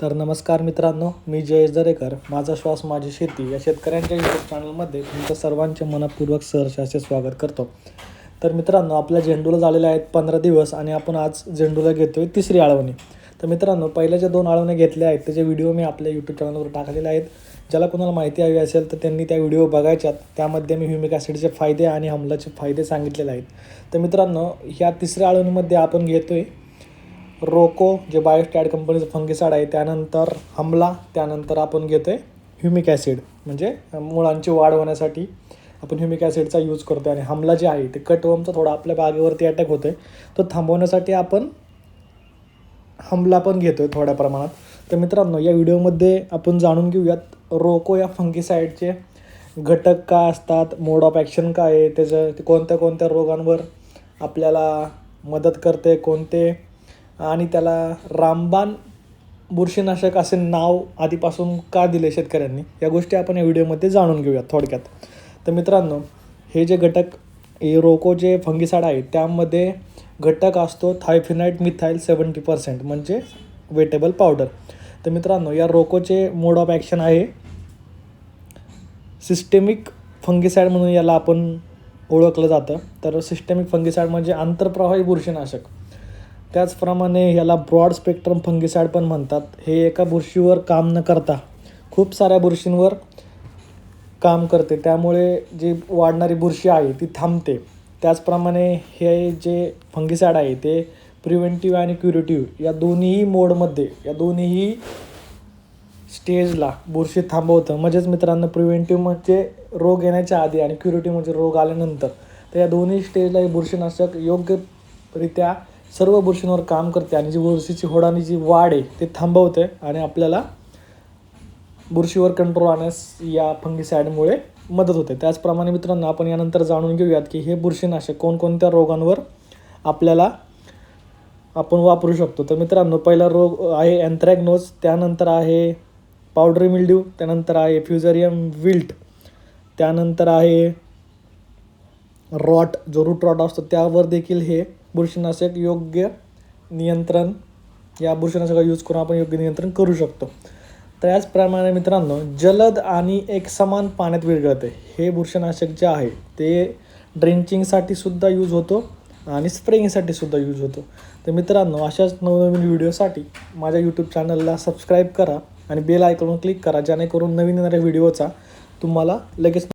तर नमस्कार मित्रांनो मी जयेश दरेकर. माझा श्वास माझी शेती या शेतकऱ्यांच्या यूट्यूब चॅनलमध्ये तुमचं सर्वांचे मनपूर्वक सहर्ष असे स्वागत करतो. तर मित्रांनो आपल्या झेंडूला झालेले आहेत पंधरा दिवस आणि आपण आज झेंडूला घेतोय तिसरी आळवणी. तर मित्रांनो पहिल्या ज्या दोन आळवण्या घेतल्या आहेत. त्याचे व्हिडिओ मी आपल्या यूट्यूब चॅनलवर टाकलेले आहेत. ज्याला कोणाला माहिती हवी असेल तर त्यांनी त्या व्हिडिओ बघायच्यात. त्यामध्ये मी ह्युमिक ॲसिडचे फायदे आणि हमलाचे फायदे सांगितलेले आहेत. तर मित्रांनो ह्या तिसऱ्या आळवणीमध्ये आपण घेतोय रोको जे बायोस्टॅड कंपनीचं फंगिसाड आहे त्यानंतर हमला त्यानंतर आपण घेतो आहे ह्युमिक ॲसिड. म्हणजे मुळांची वाढ होण्यासाठी आपण ह्युमिक ॲसिडचा यूज करतो आणि हमला जे आहे ते कटवमचा थोडा आपल्या बागेवरती अटॅक होतो आहे तो थांबवण्यासाठी आपण हमला पण घेतो आहे थोड्या प्रमाणात. तर मित्रांनो या व्हिडिओमध्ये आपण जाणून घेऊयात रोको या फंगिसाईडचे घटक काय असतात मोड ऑफ ॲक्शन काय आहे त्याचं ते कोणत्या कोणत्या रोगांवर आपल्याला मदत करते कोणते आणि त्याला रामबाण बुरशीनाशक असे नाव आधीपासून का दिले शेतकऱ्यांनी या गोष्टी आपण या व्हिडिओमध्ये जाणून घेऊयात थोडक्यात. तर मित्रांनो हे जे घटक हे रोको जे फंगिसाड आहे त्यामध्ये घटक असतो थायफिनाईट मिथाईल सेवन्टी पर्सेंट म्हणजे वेटेबल पावडर. तर मित्रांनो या रोकोचे मोड ऑफ ॲक्शन आहे सिस्टेमिक फंगिसाईड म्हणून याला आपण ओळखलं जातं. तर सिस्टेमिक फंगिसाईड म्हणजे आंतरप्रवाही बुरशीनाशक. त्याचप्रमाणे ह्याला ब्रॉड स्पेक्ट्रम फंगिसाईड पण म्हणतात. हे एका बुरशीवर काम न करता खूप साऱ्या बुरशींवर काम करते. त्यामुळे जी वाढणारी बुरशी आहे ती थांबते. त्याचप्रमाणे हे जे फंगिसाईड आहे ते प्रिव्हेंटिव्ह आणि क्युरेटिव्ह या दोन्हीही मोडमध्ये या दोन्हीही स्टेजला बुरशी थांबवतं. म्हणजेच मित्रांनो प्रिव्हेंटिव्ह म्हणजे रोग येण्याच्या आधी आणि क्युरेटिव्ह म्हणजे रोग आल्यानंतर. तर या दोन्ही स्टेजला हे बुरशीनाशक योग्यरित्या सर्व बुरशींवर काम करते आणि जी बुरशीची होडानी जी वाढ आहे ते थांबवते आणि आपल्याला बुरशीवर कंट्रोल आणण्यास या फंगिसाईडमुळे मदत होते. त्याचप्रमाणे मित्रांनो आपण यानंतर जाणून घेऊयात की हे बुरशीनाशक कोणकोणत्या रोगांवर आपल्याला आपण वापरू शकतो. तर मित्रांनो पहिला रोग आहे अँथ्रॅग्नोज त्यानंतर आहे पावडरी मिल्ड्यू त्यानंतर आहे फ्युझरियम विल्ट त्यानंतर आहे रॉट जो रूट रॉट असतो त्यावर देखील हे बुरशीनाशक योग्य नियंत्रण या बुरशीनाशका यूज करून आपण योग्य नियंत्रण करू शकतो. त्याचप्रमाणे मित्रांनो जलद आणि एकसमान पाण्यात विरघळते हे बुरशीनाशक जे आहे ते ड्रिंचिंगसाठी सुद्धा यूज होतो आणि स्प्रेइंगसाठी सुद्धा यूज होतो. तर मित्रांनो अशाच नवनवीन व्हिडिओसाठी माझ्या यूट्यूब चॅनलला सबस्क्राईब करा आणि बेल आयकॉन क्लिक करा जेणेकरून नवीन येणाऱ्या व्हिडिओचा तुम्हाला लगेच